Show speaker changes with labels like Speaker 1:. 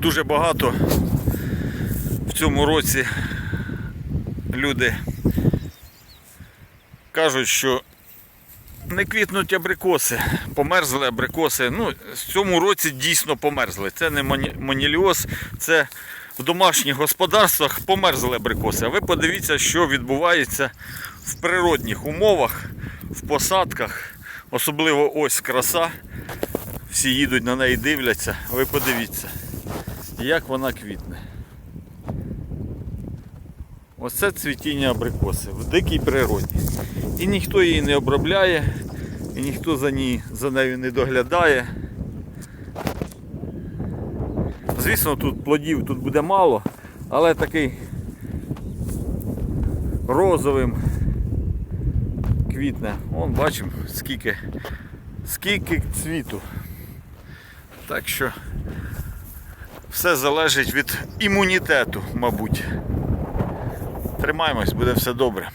Speaker 1: дуже багато в цьому році люди кажуть, що не квітнуть абрикоси, померзли абрикоси. Ну, в цьому році дійсно померзли. Це не моні- моніліоз, це в домашніх господарствах померзли абрикоси. А ви подивіться, що відбувається в природних умовах, в посадках. Особливо ось краса. Всі їдуть на неї дивляться. Ви подивіться, як вона квітне. Оце цвітіння абрикоси в дикій природі. І ніхто її не обробляє, і ніхто за, ній, за нею не доглядає. Звісно, тут плодів тут буде мало, але такий розовим квітне. Вон бачимо, скільки, скільки цвіту. Так що все залежить від імунітету, мабуть. Тримаємось, буде все добре.